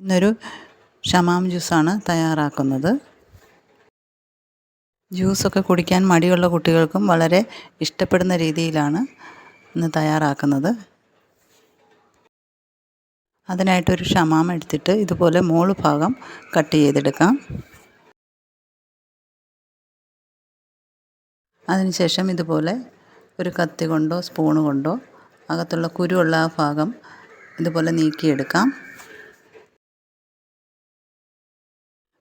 ഇന്നൊരു ഷമാം ജ്യൂസാണ് തയ്യാറാക്കുന്നത്. ജ്യൂസൊക്കെ കുടിക്കാൻ മടിയുള്ള കുട്ടികൾക്കും വളരെ ഇഷ്ടപ്പെടുന്ന രീതിയിലാണ് ഇന്ന് തയ്യാറാക്കുന്നത്. അതിനായിട്ടൊരു ഷമാം എടുത്തിട്ട് ഇതുപോലെ മോൾ ഭാഗം കട്ട് ചെയ്തെടുക്കാം. അതിനുശേഷം ഇതുപോലെ ഒരു കത്തി കൊണ്ടോ സ്പൂണ് കൊണ്ടോ അകത്തുള്ള കുരുവുള്ള ആ ഭാഗം ഇതുപോലെ നീക്കിയെടുക്കാം.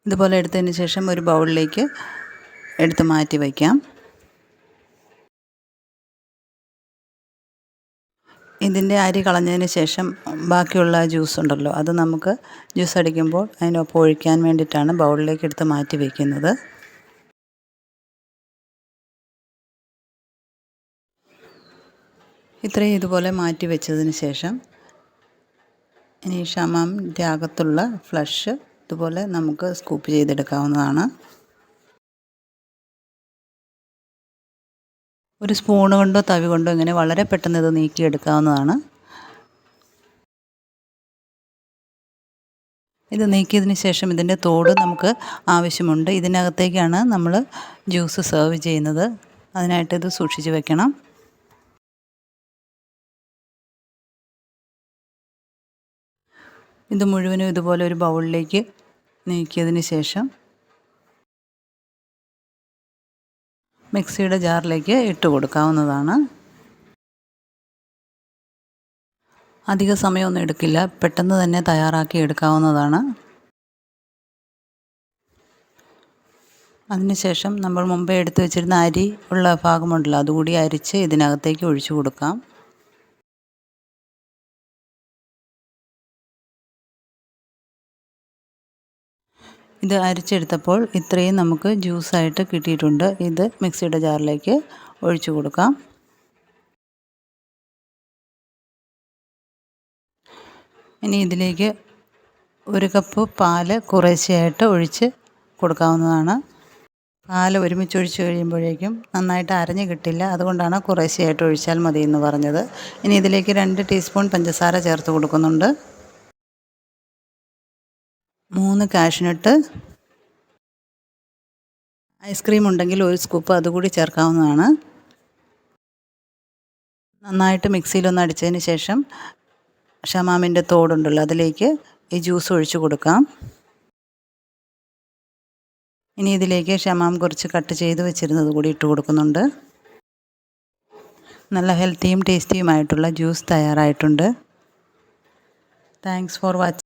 ഇതുപോലെ എടുത്തതിന് ശേഷം ഒരു ബൗളിലേക്ക് എടുത്ത് മാറ്റി വയ്ക്കാം. ഇതിന്റെ അരി കളഞ്ഞതിന് ശേഷം ബാക്കിയുള്ള ജ്യൂസ് ഉണ്ടല്ലോ അത് നമുക്ക് ജ്യൂസ് അടിക്കുമ്പോൾ അതിനൊപ്പം ഒഴിക്കാൻ വേണ്ടിയിട്ടാണ് ബൗളിലേക്ക് എടുത്ത് മാറ്റി വയ്ക്കുന്നത്. ഇത്രയും ഇതുപോലെ മാറ്റി വെച്ചതിന് ശേഷം ഇനി ഷമാമിന്റെ അകത്തുള്ള ഫ്ലഷ് ഇതുപോലെ നമുക്ക് സ്കൂപ്പ് ചെയ്തെടുക്കാവുന്നതാണ്. ഒരു സ്പൂണ് കൊണ്ടോ തവി കൊണ്ടോ ഇങ്ങനെ വളരെ പെട്ടെന്ന് ഇത് നീക്കിയെടുക്കാവുന്നതാണ്. ഇത് നീക്കിയതിന് ശേഷം ഇതിന്റെ തോട് നമുക്ക് ആവശ്യമുണ്ട്. ഇതിനകത്തേക്കാണ് നമ്മൾ ജ്യൂസ് സെർവ് ചെയ്യുന്നത്. അതിനായിട്ട് ഇത് സൂക്ഷിച്ച് വെക്കണം. ഇത് മുഴുവനും ഇതുപോലെ ഒരു ബൗളിലേക്ക് നീക്കിയതിന് ശേഷം മിക്സിയുടെ ജാറിലേക്ക് ഇട്ട് കൊടുക്കാവുന്നതാണ്. അധിക സമയമൊന്നും എടുക്കില്ല. പെട്ടെന്ന് തന്നെ തയ്യാറാക്കി എടുക്കാവുന്നതാണ്. അതിനുശേഷം നമ്മൾ മുമ്പേ എടുത്തു വെച്ചിരുന്ന അരി ഉള്ള ഭാഗമുണ്ടല്ലോ അതുകൂടി അരിച്ച് ഇതിനകത്തേക്ക് ഒഴിച്ചു കൊടുക്കാം. ഇത് അരിച്ചെടുത്തപ്പോൾ ഇത്രയും നമുക്ക് ജ്യൂസായിട്ട് കിട്ടിയിട്ടുണ്ട്. ഇത് മിക്സിയുടെ ജാറിലേക്ക് ഒഴിച്ചു കൊടുക്കാം. ഇനി ഇതിലേക്ക് ഒരു കപ്പ് പാൽ കുറേശ്ശെയായിട്ട് ഒഴിച്ച് കൊടുക്കാവുന്നതാണ്. പാൽ ഒരുമിച്ച് ഒഴിച്ച് കഴിയുമ്പോഴേക്കും നന്നായിട്ട് അരഞ്ഞു കിട്ടില്ല. അതുകൊണ്ടാണ് കുറേശ്ശെയായിട്ട് ഒഴിച്ചാൽ മതി എന്ന് പറഞ്ഞത്. ഇനി ഇതിലേക്ക് രണ്ട് ടീസ്പൂൺ പഞ്ചസാര ചേർത്ത് കൊടുക്കുന്നുണ്ട്. മൂന്ന് കാഷ്നട്ട് ഐസ്ക്രീം ഉണ്ടെങ്കിൽ ഒരു സ്കൂപ്പ് അതുകൂടി ചേർക്കാവുന്നതാണ്. നന്നായിട്ട് മിക്സിയിലൊന്ന് അടിച്ചതിന് ശേഷം ഷമാമിന്റെ തോടുണ്ടല്ലോ അതിലേക്ക് ഈ ജ്യൂസ് ഒഴിച്ച് കൊടുക്കാം. ഇനി ഇതിലേക്ക് ഷമാം കുറച്ച് കട്ട് ചെയ്ത് വെച്ചിരുന്നത് കൂടി ഇട്ട് കൊടുക്കുന്നുണ്ട്. നല്ല ഹെൽത്തിയും ടേസ്റ്റിയുമായിട്ടുള്ള ജ്യൂസ് തയ്യാറായിട്ടുണ്ട്. Thanks for watching